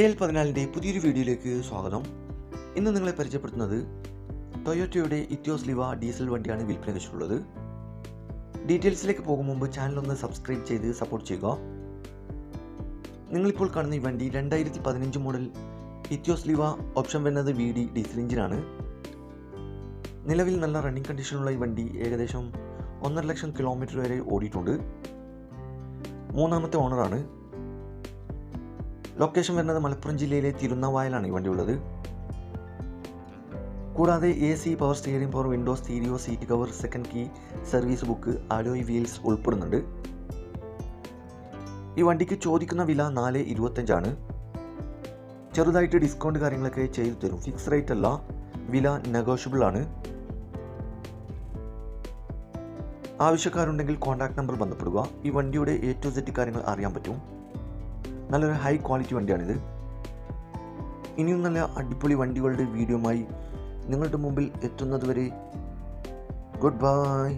K L പതിനാലിന്റെ പുതിയൊരു വീഡിയോയിലേക്ക് സ്വാഗതം. ഇന്ന് നിങ്ങളെ പരിചയപ്പെടുത്തുന്നത് ടൊയോറ്റയുടെ ഇത്യോസ് ലിവ ഡീസൽ വണ്ടിയാണ് വിൽപ്പന വെച്ചിട്ടുള്ളത്. ഡീറ്റെയിൽസിലേക്ക് പോകും മുമ്പ് ചാനൽ ഒന്ന് സബ്സ്ക്രൈബ് ചെയ്ത് സപ്പോർട്ട് ചെയ്യുക. നിങ്ങളിപ്പോൾ കാണുന്ന ഈ വണ്ടി രണ്ടായിരത്തി പതിനഞ്ച് മോഡൽ ഇത്യോസ് ലിവ ഓപ്ഷൻ വരുന്നത് വി ഡി ഡീസൽ എഞ്ചിനാണ്. നിലവിൽ നല്ല റണ്ണിങ് കണ്ടീഷനുള്ള ഈ വണ്ടി ഏകദേശം ഒന്നര ലക്ഷം കിലോമീറ്റർ വരെ ഓടിയിട്ടുണ്ട്. മൂന്നാമത്തെ ഓണറാണ് ലൊക്കേഷൻ വരുന്നത് മലപ്പുറം ജില്ലയിലെ തിരുനാവായലാണ് ഈ വണ്ടി ഉള്ളത് കൂടാതെ A C power steering power window stereo seat cover second key service book alloy wheels ഉൾപ്പെടുന്നുണ്ട്. ഈ വണ്ടിക്ക് ചോദിക്കുന്ന വില നാല് ഇരുപത്തഞ്ചാണ്. ചെറുതായിട്ട് ഡിസ്കൗണ്ട് കാര്യങ്ങളൊക്കെ ചെയ്തു തരും. ഫിക്സ് റേറ്റ് അല്ല വില നെഗോഷ്യബിൾ ആണ്. ആവശ്യക്കാരുണ്ടെങ്കിൽ കോൺടാക്ട് നമ്പർ ബന്ധപ്പെടുക. ഈ വണ്ടിയുടെ എ ടു സെറ്റ് കാര്യങ്ങൾ അറിയാൻ പറ്റും. നല്ലൊരു ഹൈ ക്വാളിറ്റി വണ്ടിയാണിത്. ഇനിയും നല്ല അടിപൊളി വണ്ടികളുടെ വീഡിയോമായി നിങ്ങളുടെ മുമ്പിൽ എത്തുന്നതുവരെ ഗുഡ് ബൈ